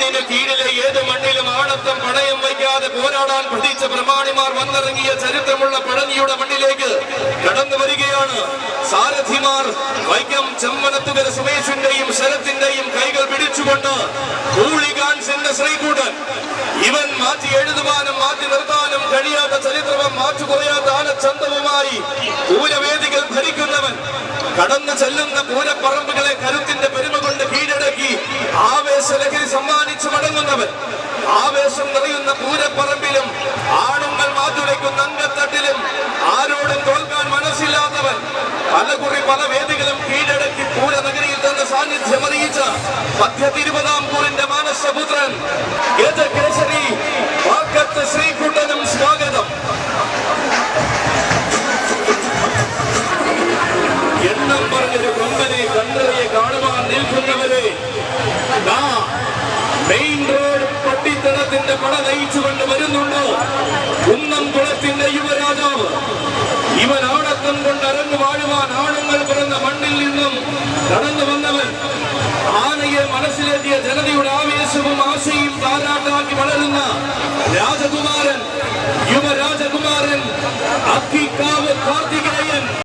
പെണ്ണിന് കീഴിലെ ഏത് മണ്ണിലും ആണത്തം പണയം വയ്ക്കാതെ പോരാടാൻ പഠിച്ച പ്രമാണിമാർ വന്നിറങ്ങിയ ചരിത്രമുള്ള പഴനിയുടെ മണ്ണിലേക്ക് കടന്നു വരികയാണ്. സാരഥിമാർ വൈക്കം ചെമ്മനത്തുകര സുമേഷിന്റെയും ശരത്തിന്റെയും കൈകൾ പിടിച്ചുകൊണ്ട് കൂളികാൻസിന്റെ ശ്രീകൂട്ടൻ ഇവൻ മാറ്റി എഴുതുവാനും മാറ്റി നിർത്താനും കഴിയാത്ത ചരിത്രവും മാറ്റു കുറയാത്ത ആനച്ചന്തവുമായി പൂരവേദികൾ ധരിക്കുന്നവൻ കടന്നു ചെല്ലുന്ന പൂരപ്പറമ്പുകളെ കരുത്തിന്റെ പെരുമ കൊണ്ട് കീഴടക്കി സമ്മാനിച്ചു മടങ്ങുന്നവൻ. ആവേശം നിറയുന്ന പൂരപ്പറമ്പിലും ആണുങ്ങൾ മാറ്റുരയ്ക്കുന്ന അങ്കത്തട്ടിലും ആരോടും തോൽക്കാൻ മനസ്സില്ലാത്തവൻ. പലകുറി പല വേദികളും കീഴടക്കി പൂരനഗരിയിൽ തന്നെ സാന്നിധ്യം അറിയിച്ച മധ്യ തിരുവിതാംകൂറിന്റെ മാനസപുത്രൻ. ഗജകേശരി വാക്കത്ത് ശ്രീകുട്ടനും സ്വാഗതം. എണ്ണം പറഞ്ഞൊരു കൊമ്പനെ കണ്ടറിയെ കാണുവാൻ നിൽക്കുന്നവരെ ദാ മെയിൻ റോഡ് പട്ടിത്തടത്തിന്റെ പട നയിച്ചുകൊണ്ട് വരുന്നുണ്ട്. കുന്നം കുളത്തിന്റെ യുവരാജാവ്. ഇവൻ ആടത്തം കൊണ്ട് അരങ്ങു വാഴുവാൻ ആണുങ്ങൾ പിറന്ന മണ്ണിൽ നിന്നും കടന്നു വന്നവൻ. ആനയെ മനസ്സിലെത്തിയ ജനതയുടെ ആവേശവും ആശയും താരാട്ടാക്കി വളരുന്ന രാജകുമാരൻ